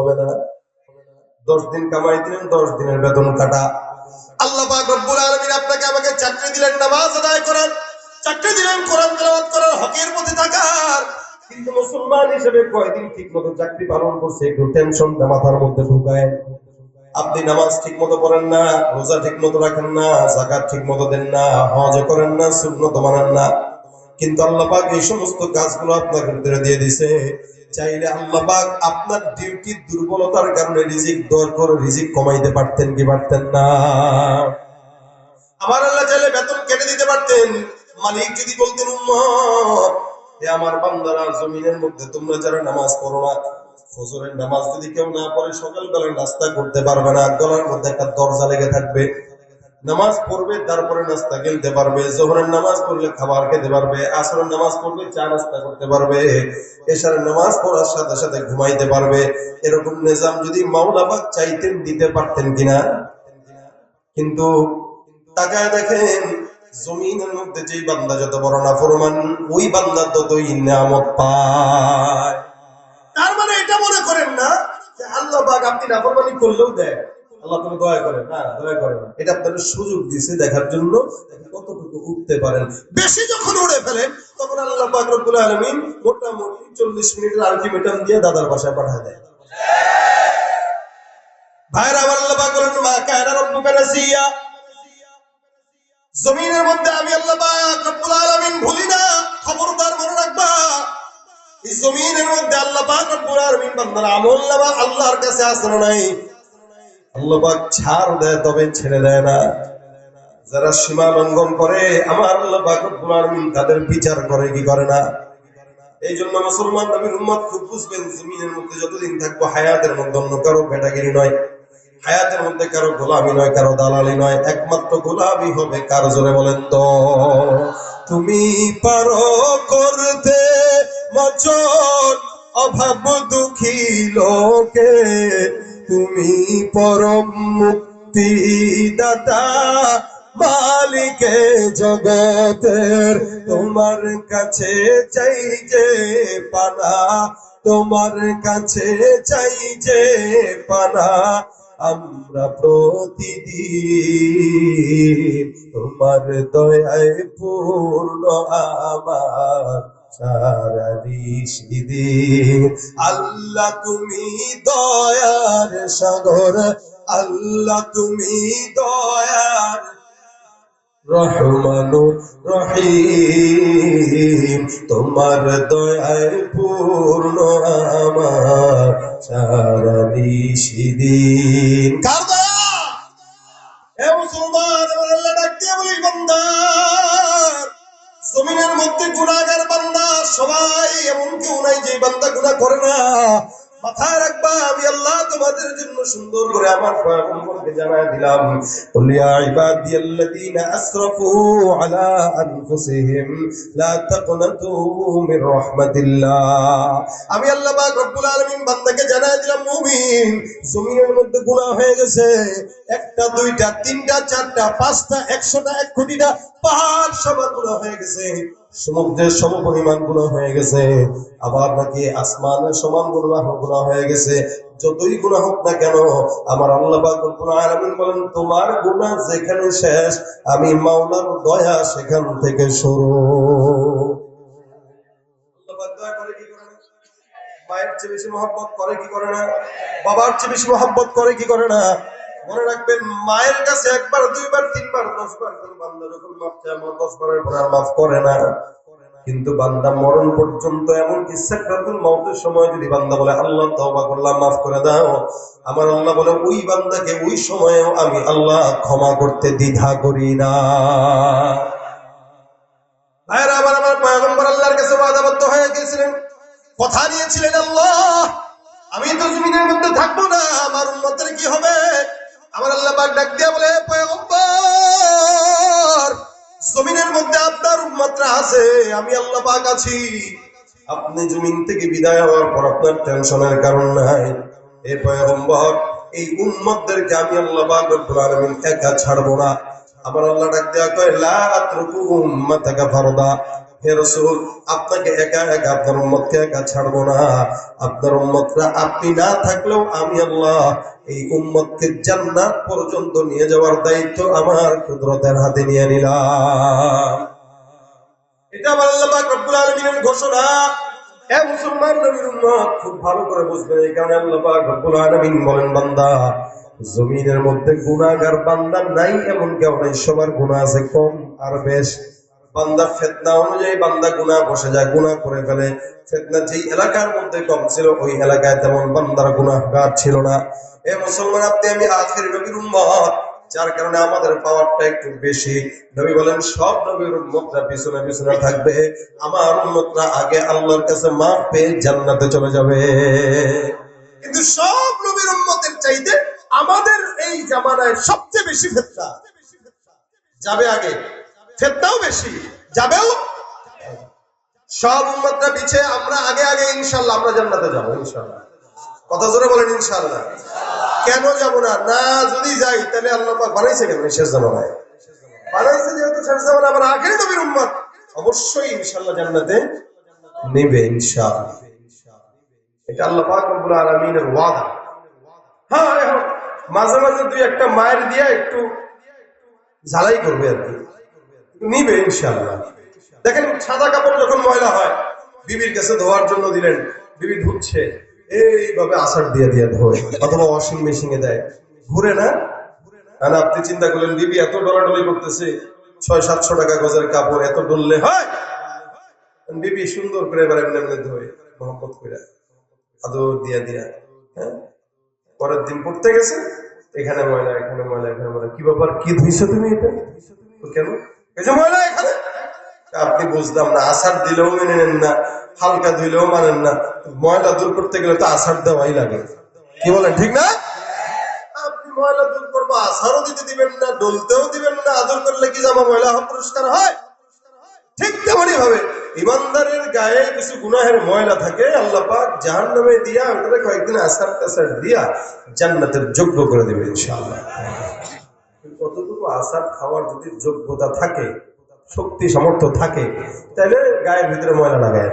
হবে না। দশ দিন কামাই দিলেন, দশ দিনের বেতন কাটা। আল্লাহ রব্বুল আলামিন আপনাকে আমাকে চাকরি দিলেন, নামাজ আদায় করার চাকরি দিলেন, কোরআন তেলাওয়াত করার হকের প্রতি থাকার। কিন্তু মুসলমান হিসেবে কয়দিন ঠিক মতো চাকরি পালন করছে, একটু টেনশনটা মাথার মধ্যে ঢুকায়। আপনি নামাজ ঠিক মতো করেন না, রোজা ঠিক মতো রাখেন না জাকাত ঠিক মতো দেন না হজ করেন না, সুন্নত মানেন না। কিন্তু আল্লাহ পাক এই সমস্ত কাজগুলো আপনার ভিতরে দিয়ে দিছে চাইলে আল্লাহ পাক আপনার ডিউটি দুর্বলতার কারণে রিজিক দর করে রিজিক কমাইতে পারতেন কি পারতেন না? আমার আল্লাহ চাইলে বেতন কেটে দিতে পারতেন। মালিক যদি বলতেন, উম্মত আমার বান্দারা, জমিনের মধ্যে তোমরা যারা নামাজ পড়ো না, ফজরের নামাজ যদি কেউ না পড়ে, সকালবেলা নাস্তা করতে পারবে না, গলার মধ্যে একটা দরজা লেগে থাকবে। নামাজ পড়বে, তারপরে নাস্তা খেলতে পারবে, জোহরের নামাজ পড়লে খাবার খেতে পারবে, আসরের নামাজ পড়লে চা নাস্তা করতে পারবে, এশারের নামাজ পড়ার সাথে সাথে ঘুমাইতে পারবে। এরকম নিজাম যদি মাওলাবাদ চাইতেন, দিতে পারতেন কিনা? কিন্তু তাকায় দেখেন, জমিনের মধ্যে যেই বান্দা যত বড় না ফরমান ওই বান্দা ততই নামত পায়। তার মানে এটা মনে করেন না আল্লাহ পাক আপনি নাফরমানি করলেও দেয়। আল্লাহ তুমি দয়া করেন। না দয়া করেন না। এটা আপনাদের সুযোগ দিয়েছে দেখার জন্য। কতটুকু উঠতে পারেন। বেশি যখন উড়ে ফেলেন, তখন আল্লাহ পাক রব্বুল আলামিন মোটামুটি চল্লিশ মিনিটের আলটিমেটাম দিয়ে দাদার বাসায় পাঠায় দেয় জমিনের মধ্যে আমি আল্লাহ পাক আলামিন ভুলি না। খবরদার মনে রাখবা। এই জমিনের মধ্যে আল্লাহ পাক রব্বুল আলামিন বান্দার আল্লাহর কাছে আসলে নাই? আল্লাহ পাক ছাড় দেয়, তবে ছেড়ে দেয় না। যারা সীমা লঙ্ঘন করে, আমার আল্লাহ পাক রব্বুল আলামিন তাদের বিচার করে, কি করে না? এই জন্য মুসলমান নবীর উম্মত খুব বুঝবেন জমিনের মধ্যে যতদিন থাকব হায়াতের মধ্যে অন্য কারও ভেটাগিরি নয়। হায়াতের মধ্যে কারও গোলামি নয়, কারও দালালি নয়। একমাত্র গোলামি হবে কারও জোরে বলেন তো? তুমি পারো করতে মচন অভাব দুঃখী লোকে। তুমি পরম মুক্তি দাতা মালিকে জগতের তোমার কাছে চাই যে পানা, তোমার কাছে চাই যে পানা, আমরা প্রতিদিন তোমার দয়ায় পূর্ণ আমার। আল্লাহ তুমি দয়ার সাগর, আল্লাহ তুমি দয়ার রহমানুর রহিম। তোমার দয়ায় পূর্ণ আমার সারা দিন কার দয়া? মুসলমান জমিনের মধ্যে গুনাহগার নাই যে বান্দা গুণা করে না, মাথায় রাখবা, আমি আল্লাহ তোমাদের জন্য সুন্দর করে আমার সম্পর্কে জানাই দিলাম। আসরাফু আলা আনফুসিহিম লা তাকনাতু মির রাহমাতিল্লাহ আমি আল্লাহ পাক রব্বুল আলামিন বান্দাকে দিলাম, মুমিন, জমিনের মধ্যে গুনাহ হয়ে গেছে। একটা, দুইটা, তিনটা, চারটা, পাঁচটা, একশোটা, এক কোটিটা পাহাড় সমান গুনাহ হয়ে গেছে। সমুদ্রের সম পরিমাণ গুণা হয়ে গেছে। আবার নাকি আসমানের সমান গুণা গুণা হয়ে গেছে। যতই গুণা হোক না কেন, আমার আল্লাহ বলেন, তোমার গুনাহ যেখানে শেষ, আমি মাওলার দয়া সেখান থেকে শুরু? মায়ের চেয়ে বেশি মহব্বত করে কি করে না? বাবার চেয়ে বেশি মহব্বত করে কি করে না? মনে রাখবেন, মায়ের কাছে একবার, দুইবার, তিনবার, দশবার করে বান্দা যখন মাফ চায় আমার দশ বারের পরে আর মাফ করে না। কিন্তু বান্দা মরণ পর্যন্ত এমনকি সাকরাতুল মউতের সময় যদি বান্দা বলে, আল্লাহ, তওবা করলাম, মাফ করে দাও। আমার আল্লাহ বলে, ওই বান্দাকে ওই সময়েও আমি আল্লাহ ক্ষমা করতে দ্বিধা করি না। ভাইরা আবার আমার পয়গম্বর আল্লাহর কাছে ওয়াদাবদ্ধ হয়ে গিয়েছিলেন। কথা দিয়েছিলেন, আল্লাহ, আমি তো জমিনের মধ্যে থাকব না, আমার উন্নতের কি হবে? আমার আল্লাহ ডাক দিয়া বলে জমিনের মধ্যে আপনার উন্মতরা আছে, আমি আল্লাহ পাক আছি। আপনি জমিন থেকে বিদায় হওয়ার পর আপনার টেনশনের কারণ নাই। এ পয়গম্বর, এই উম্মতদেরকে আমি আল্লাহ পাক একা ছাড়বো না। আমার আল্লাহ ডাক দেয়া কয়, লা আতরুকু উম্মাতাকা ফারদা। হে রসুল, আপনাকে একা একা আপনার উম্মতকে একা ছাড়বো না। আপনার উম্মতরা আপনি না থাকলেও আমি আল্লাহ এই উম্মতকে জান্নাত পর্যন্ত নিয়ে যাওয়ার দায়িত্ব আমার কুদরতের হাতে নিয়ে নিলাম। জমিনের মধ্যে গুনাহগার বান্দা নাই, এমন কেউ নাই, সবার গুনাহ আছে কম আর বেশ। বান্দা ফেতনা অনুযায়ী বান্দা গুনাহ বসে যায়, গুনাহ করে ফেলে। ফেতনা যেই এলাকার মধ্যে কম ছিল, ওই এলাকায় তেমন বান্দার গুনাহগার ছিল না। এ মুসলমান, আপনি আমি আখের নবীর উম্মত, যার কারণে আমাদের পাওয়ারটা একটু বেশি। নবী বলেন, সব নবীর উম্মতরা পিছনে পিছনে থাকবে। আমার উম্মতরা আগে আল্লাহর কাছে মাফ পেয়ে জান্নাতে চলে যাবে। কিন্তু সব নবীর উম্মতের চাইতে আমাদের এই জামানায় সবচেয়ে বেশি ফেতনা। যাবে আগে। ফেতনাও বেশি। যাবেও? সব উম্মতরা পিছিয়ে আমরা আগে আগে ইনশাল্লাহ আমরা জান্নাতে যাব ইনশাল্লাহ কথা জোরে বলেন ইনশাল্লাহ কেন যাব না? না, যদি যাই, তাহলে আল্লাহ বানাইছে কেন শেষ জামানায়। বানাইছে যেহেতু শেষ জামানা আবার আগের নবীর উম্মত। অবশ্যই ইনশাল্লাহ জান্নাতে নেবে এটা আল্লাহ পাক রব্বুল আলামিনের ওয়াদা। হ্যাঁ মাঝে মাঝে দুই একটা মায়ের দিয়া একটু ঝালাই করবে আর কি। নিবে ইনশাআল্লাহ। দেখেন, সাদা কাপড় যখন ময়লা হয়, বিবির কাছে ধোয়ার জন্য দিলেন, বিবি ধুচ্ছে, এইভাবে আসার দিয়ে দিয়ে ধোয়, অথবা ওয়াশিং মেশিনে দেয়। ঘুরে না? আর আপনি চিন্তা করলেন বিবি এত ডলাডলি করতেছে, ছয়, সাতশো টাকা গজের কাপড় এত ডললে হয়? বিবি সুন্দর করে এবার এমনি এমনি ধোয় মোহাম্মত করে, আদর দিয়া দিয়া হ্যাঁ? পরের দিন পড়তে গেছে, এখানে ময়লা এখানে ময়লা এখানে ময়লা, কি ব্যাপার, কি ধুইছো তুমি এটা? কেন? আপনি বুঝলাম না আসার দিলেও মেনে নেন না, হালকা ধুইলেও মানেন না, ময়লা দূর করতে গেলে তো আসার দেওয়াই লাগে। কি বলেন, ঠিক না? আপনি ময়লা দূর করব আসারও দিতে দিবেন না, ডলতেও দিবেন না, আদর করলে কি জামা ময়লা পুরস্কার হয়? ঠিক তেমনই ভাবে, ইমানদারের গায়ে কিছু গুনাহের ময়লা থাকে, আল্লাহ পাক জাহান নামে দিয়া ওটাকে কয়েকদিন আসার টাসার দিয়া জান্নাতের যোগ্য করে দেবে ইনশাআল্লাহ। কতটুকু আসার খাওয়ার যদি যোগ্যতা থাকে, শক্তি, সামর্থ্য থাকে তাহলে গায়ের ভিতরে ময়লা লাগায়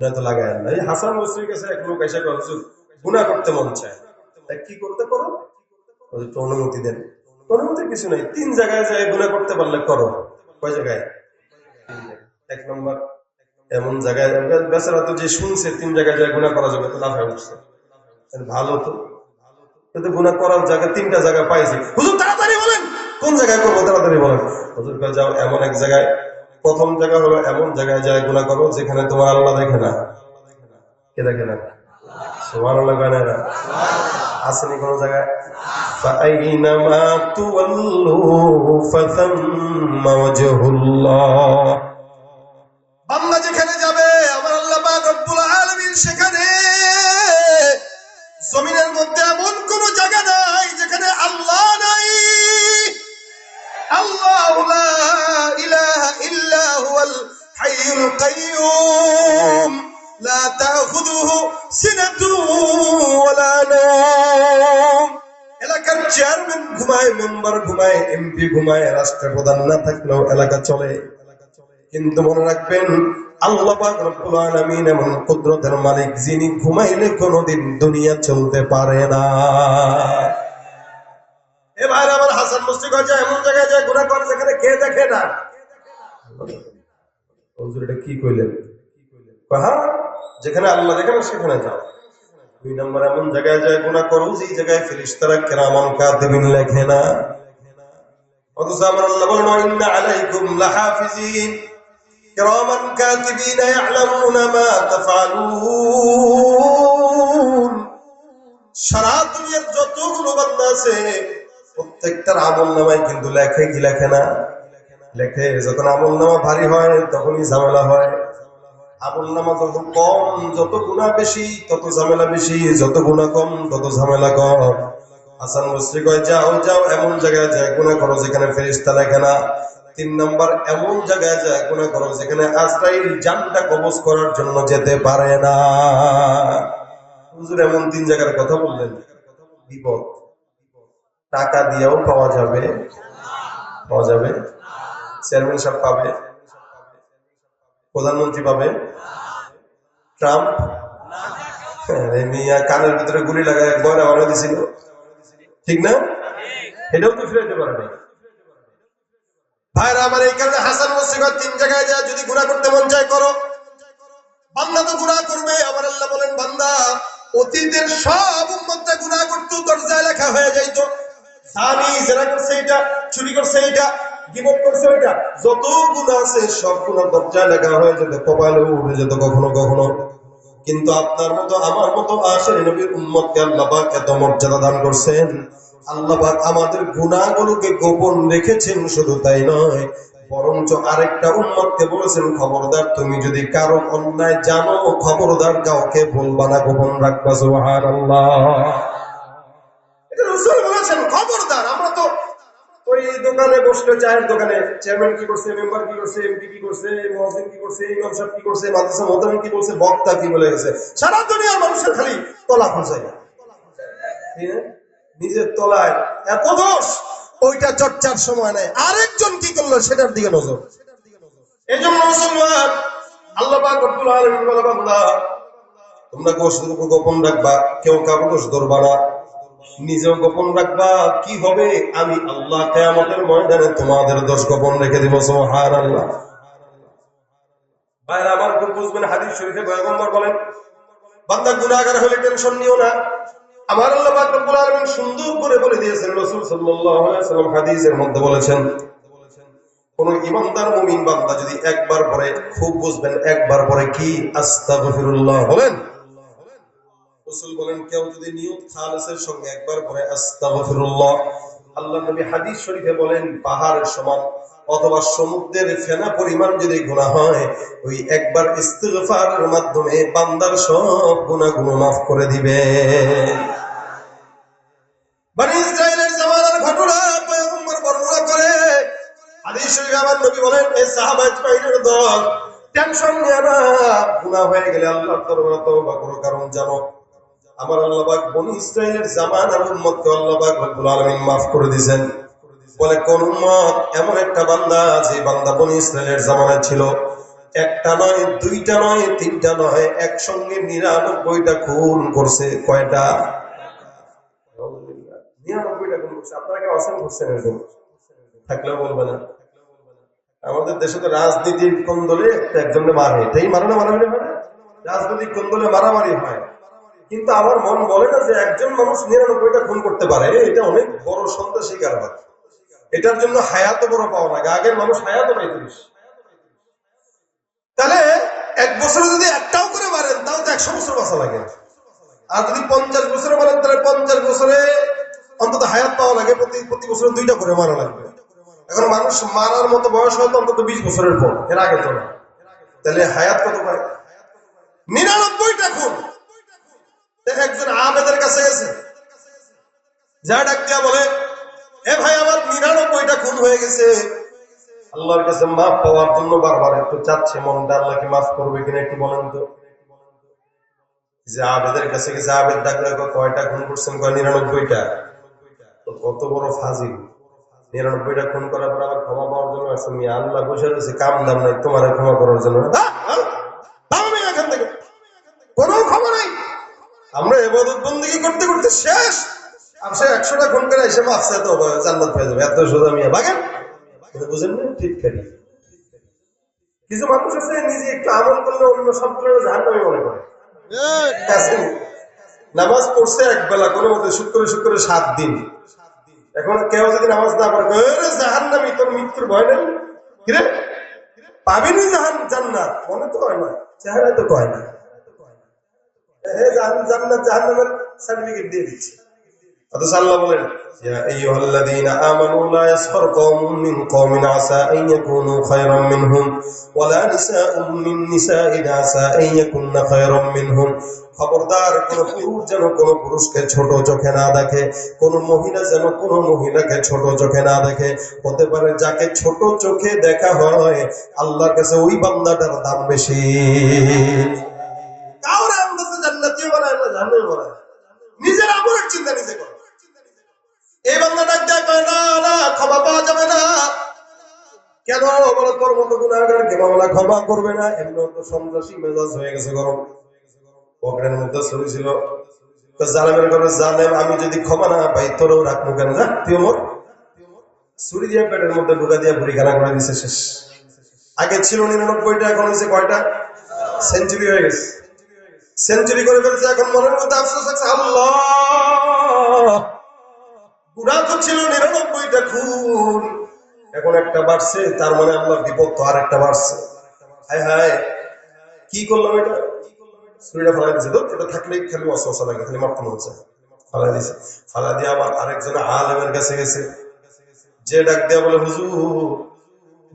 নয়তো লাগায় না। এই হাসান বসরির কাছে এক লোক এসে হুজুর, গুনাহ করতে মন চায়। তা কি করতে একটু অনুমতি দেন। অনুমতি কিছু নাই, তিন জায়গায় যায় গুনাহ করতে পারলে করো। কয় জায়গায়? এক নম্বর, এমন জায়গায়, বেচারা তো যে শুনছে, তিন জায়গায় যায় গুণা করা যাবে, তো লাফায় উঠছে। ভালো তো। গুণা করার জায়গা, তিনটা জায়গা পাইছে। হুজুর, তাড়াতাড়ি কোন জায়গায় করবো তাড়াতাড়ি বলেন হুজুর কয় যাও এমন এক জায়গায় প্রথম জায়গা হলো এমন জায়গায় যায় গুণা করো যেখানে তোমার আল্লাহ দেখে না কে দেখে না সোমান আল্লাহ কয় না আসেনি কোন জায়গায় فأينما تولوا فثم وجه الله আল্লাহ, লা ইলাহা ইল্লা হুয়াল হাইয়ুল কাইয়ুম লা তাখুযুহু সিনাতুন ওয়ালা নাওম। এলাকার চেয়ারম্যান ঘুমায়, মেম্বার ঘুমায়, এমপি ঘুমায়, রাষ্ট্রপ্রধান না থাকলেও এলাকা চলে। কিন্তু মনে রাখবেন, আল্লাহ রব্বুল আলামিন এমন কুদরতের মালিক, যিনি ঘুমাইলে কোনোদিন দুনিয়া চলতে পারে না। এ ভাই আমার হাসান মুস্তি গজা এমন জায়গায় যায় গুনাহ করে যেখানে কে দেখে না। হুজুর এটা কি কইলেন? হ্যাঁ যেখানে আল্লাহ দেখে না সেখানে যাও। দুই নম্বর এমন জায়গায় যায় গুনাহ করো যে জায়গায় ফেরেশতারা কেরামান কাতিবিন লেখে না। অথচ আমার আল্লাহ বলেন ইন্না আলাইকুম লাহাফিজিন। কিরামান কাতিবিন ইয়ালামুনা মা তাফআলুন সারা দুনিয়ার যতগুলো বান্দা আছে প্রত্যেকটার আমল নামায় কিন্তু লেখে কি লেখে না? লেখে, যখন আমল নামা ভারী হয়, তখনই ঝামেলা হয়। আমল নামা যত কম, যত গুণা বেশি, তত ঝামেলা বেশি। যত গুণা কম, তত ঝামেলা কম। হাসান বসরি কয়, যাও যাও, এমন জায়গায় যায় গুণা করো যেখানে ফেরিস্তা লেখে না। তিন নম্বর, এমন জায়গায় যায় গুণা করো যেখানে আজরাইল জানটা কবজ করার জন্য যেতে পারে না। হুজুর, এমন তিন জায়গার কথা বললেন। বিপদ। টাকা দিয়েও পাওয়া যাবে। পাওয়া যাবে। চেয়ারম্যান সাহেব পাবে। প্রধানমন্ত্রী পাবে। ট্রাম্প। মিয়া কানের ভিতরে গুলি লাগায় বয়রা বানিয়ে দিছিল। ঠিক না? এটাও তো ফিরাইতে পারে ভাইরা, আমার এই কারণে হাসান মুসিবত তিন জায়গায় যায়। যদি গুণা করতে মন চায়, করো। বান্দা তো গুণা করবে। আমার আল্লাহ বলেন, বান্দা, অতীতের সব উম্মতটা গুণা করতো, দরজায় লেখা হয়ে যাইতো। সানি করছে এটা, চুরি করছে এটা গুণা আমাদের গুনাহগুলোকে গোপন রেখেছেন, শুধু তাই নয়, বরঞ্চ আরেকটা উম্মতকে বলেছেন, খবরদার, তুমি যদি কারও অন্যায় জানো, খবরদার কাউকে বলবা না, গোপন রাখবা, সুবহানাল্লাহ। দোকানে বসলে চায়ের দোকানে চেয়ারম্যান কি করছে মেম্বার কি করছে এমপি কি করছে, মহাজিন কি করছে, ইমাম সাহেব কি করছে, মাদ্রাসা মোহতামিম কি করছে, বক্তা কি বলে গেছে। সারা দুনিয়ার মানুষের খালি তলা খোঁজায় নিজের তলায় এত দোষ, ওইটা চর্চার সময় নেই। আরেকজন কি করল, সেটার দিকে নজর। এই জন্য মুসলমান, আল্লাহ পাক রব্বুল আলামিন বলে তোমরা গোশ গোপন রাখবা? কেউ কারও দোষ ধরবা না। নিজেও গোপন রাখবা, কি হবে? আমি আল্লাহ কেয়ামতের ময়দানে তোমাদের দোষ গোপন রেখে দিব সুবহান আল্লাহ বুঝবেন, হাদিস শরীফে বলেন, বান্দা হলে টেনশন নিও না। আমার আল্লাহ পাক সুন্দর করে বলে দিয়েছেন, রাসূল সাল্লাল্লাহু আলাইহি সাল্লাম হাদিসের মধ্যে বলেছেন, কোন ইমানদার মুমিন বান্দা যদি একবার পরে, খুব বুঝবেন, একবার পরে কি? আস্তাগফিরুল্লাহ, বলেন। রাসূল বলেন, কেউ যদি নিয়ত খালেসের সঙ্গে একবার পরে আস্তাগফিরুল্লাহ, আল্লাহ নবী হাদিস শরীফে বলেন, পাহাড়ের সমান অথবা সমুদ্রের ফেনা পরিমাণ যদি গুনাহ হয়, ওই একবার ইস্তিগফারের মাধ্যমে বান্দার সব গুনাহগুলো মাফ করে দিবে। বনি ইসরাইলের জামানার ঘটনা পয়গম্বর বর্ণনা করে, হাদিস শরীফে আমার নবী বলেন, এই সাহাবা ইসমাইলের দল টেনশন নিয়ে না, গুনাহ হয়ে গেলে আল্লাহর দরবারে তওবা করো, কারণ জানো আমার আল্লাহ পাক বনি ইসরাইলের জামানার উম্মতকে আল্লাহ পাক রব্বুল আলামিন maaf করে দিবেন বলে, কোন উম্মত এমন একটা বান্দা যে বান্দা বনি ইসরাইলের জামানায় ছিল? একটা নয়, দুইটা নয়, তিনটা নয়, একসঙ্গে নিরানব্বইটা খুন করছে। কয়টা? আপনারা আছেন করছেন বলবে না। আমাদের দেশে তো রাজনীতির কোন্দলে একটা একজনকে মারে। এটাই মারামারি? রাজনৈতিক কোন্দলে মারামারি হয়। কিন্তু আমার মন বলে না যে একজন মানুষ নিরানব্বইটা খুন করতে পারে, এটা অনেক বড় সন্ত্রাসী কারবার। এটার জন্য হায়াত বড় পাওয়া লাগে, আগের মানুষ হায়াত পাইতে। বেশি তাহলে এক বছরে যদি একটাও করে মারেন তাও তো একশো বছর বাঁচা লাগে। আর যদি পঞ্চাশ বছরে মারেন, তাহলে পঞ্চাশ বছরে অন্তত হায়াত পাওয়া লাগে, প্রতি প্রতি বছরে দুইটা করে মারা লাগবে। এখন মানুষ মারার মতো বয়স হয়তো অন্তত বিশ বছরের পর, এর আগে তো তাহলে হায়াত কত পায়? নিরানব্বইটা খুন। একজন আবেদের কাছে গেছে। যা ডাক বলে, এ ভাই, আমার নিরানব্বইটা খুন হয়ে গেছে। আল্লাহর কাছে মাফ পাওয়ার জন্য বারবার একটু চাচ্ছে, মনটা আল্লাহকে মাফ করবে কিনা একটু বলেন তো। যে আবেদের কাছে গেছে, আবেদ ডাকলে কয়টা খুন করছেন? কয়, নিরানব্বইটা। কত বড় ফাজিল। নিরানব্বইটা খুন করার পর আবার ক্ষমা পাওয়ার জন্য আল্লাহ বসে রয়েছে কাম দাম নাই তোমার ক্ষমা করার জন্য হ্যাঁ, হ্যাঁ, দাও আমি এখান থেকে কোনো ক্ষমা নাই আমরা এবাদত বন্দিগি করতে করতে শেষ? আর সে একশোটা খুন করে এসে মাফসা তো জান্নাত পেয়ে যাবে। এত সোজা মিয়া বাগেন বুঝেন না ঠিক খালি। কিছু মানুষ আছে নিজে একটু আমল করলে অন্য সবগুলো জাহান নামে মনে করে। নামাজ পড়ছে এক বেলা, কোনো মতে শুক্র শুক্র সাত দিন। এখন কেউ যদি নামাজ না পড়ে জাহান নামি তোর মৃত্যুর ভয় নেই? কিরে? পাবিনি জাহান জান্নাত। মনে তো হয় না, চেহারায় তো কয় না। জান্নাত জাহান্নামের সার্টিফিকেট দিয়ে দিচ্ছে অথচ আল্লাহ বলেন يا أيها الذين آمنوا لا يسخر قوم من قوم عسى أن يكونوا خيرا منهم ولا نساء من نساء عسى أن يكن خيرا منهم খবরদার কোন পুরুষ যেন কোন পুরুষকে ছোট চোখে না দেখে কোন মহিলা যেন কোন মহিলাকে ছোট চোখে না দেখে হতে পারে যাকে ছোট চোখে দেখা হয় আল্লাহর কাছে ওই বান্দাটার দাম বেশি কাউরে নিজের আমলের চিন্তা নিজে এই বান্দা কয়, না না, ক্ষমা পাওয়া যাবে না। কেন? বলে, তোর মতো গুণাগারকে মামলা ক্ষমা করবে না? এমনি তো সন্ত্রাসী মেজাজ হয়ে গেছে গরম। পকেটের মধ্যে ছবি ছিল তো জালেমের জালেম, আমি যদি ক্ষমা না পাই, তোরও রাখব কেন না। তুই মোর। ছুরি দিয়ে পেটের মধ্যে ঢুকা দিয়ে বুড়ি খেলা করে দিছে শেষ। আগে ছিল নিরানব্বইটা, এখন হয়েছে কয়টা? সেঞ্চুরি হয়ে গেছে। সেঞ্চুরি করে ফেলেছে এখন মনের মধ্যে আফসোস আছে, আল্লাহ! গুণা তো ছিল নিরানব্বইটা খুন। এখন একটা বাড়ছে, তার মানে আল্লাহ বিপদ তো আর একটা বাড়ছে। হায় হায়! কি করলাম এটা? ছুরিটা ফালাই দিছে। তো এটা থাকলে খালি অসহসা লাগে, খালি মারতে মন ফালাই দিছে। ফালাই দিয়ে আবার আরেকজন আলেমের কাছে গেছে। যে ডাক দেয়া বলে, হুজুর,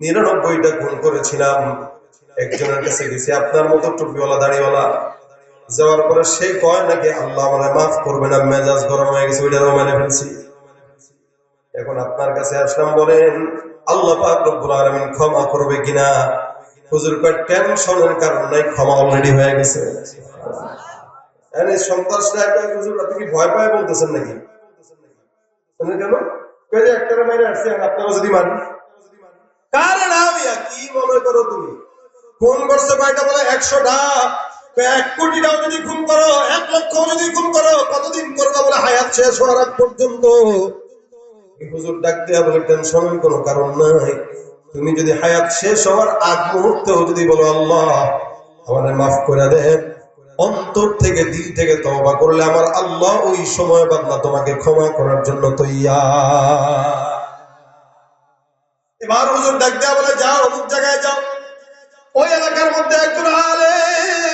নিরানব্বইটা খুন করেছিলাম। একজনের কাছে গেছি। আপনার মতো টুপিওয়ালা, দাড়িওয়ালা যাওয়ার পরে সে কয়, নাকি আল্লাহ মানে মাফ করবে না, মেজাজ গরম হয়ে গেছে ওইটারও মানে ফেলছি। এখন আপনার কাছে আসলাম, বলেন, আল্লাহ পাক রব্বুল আলামিন ক্ষমা করবে কিনা? হুজুর কয়, টেনশনের কারণ ক্ষমা অলরেডি হয়ে গেছে। কয় হুজুর, আপনি কি ভয় পায় বলতেছেন নাকি? কেন? মাইরে আসছে যদি মারেন। কারে না মিয়া কি মনে করো তুমি? কোন করছে বলে, একশোটা এক কোটিটাও যদি খুন করো, এক লক্ষ যদি খুন করো, কতদিন করবা বলে হায়াত শেষ হওয়ার আগ পর্যন্ত? হুজুর বলে টেনশনের কোনো কারণ নাই। তুমি যদি হায়াত শেষ হওয়ার আগ মুহূর্তেও যদি বলো, আল্লাহ আমাদের মাফ করে দেন অন্তর থেকে দিল থেকে তওবা করলে আমার আল্লাহ ওই সময় বাদলা তোমাকে ক্ষমা করার জন্য তৈয়া এবার হুজুর ডাক দেয়া বলে, যাও, অমুক জায়গায় যাও। ওই এলাকার মধ্যে একজন আলেম